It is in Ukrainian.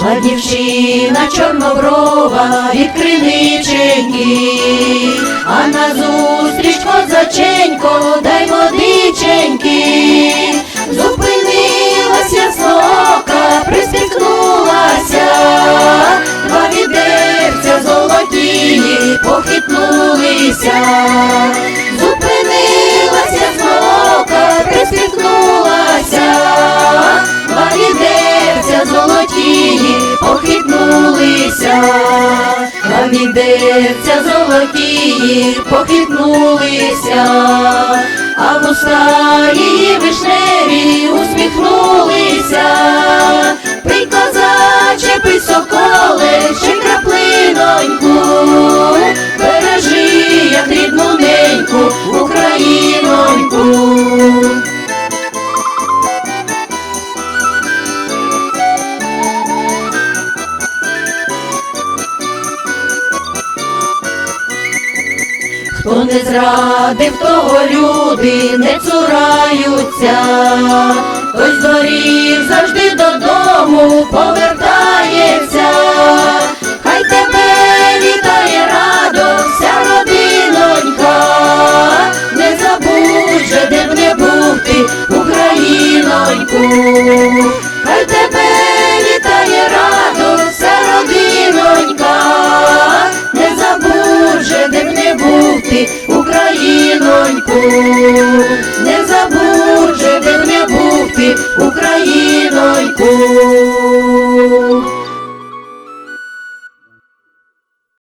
Шла дівчина чорноброва від криниченьки, а назустріч козаченько, дай водиченьки, похитнулися, зупинилася сока, пристикнулася, два відерця золотії похитнулися, два відерця золотії похитнулися, а вуста її вишневі Хто не зрадив, того люди не цураються, той з завжди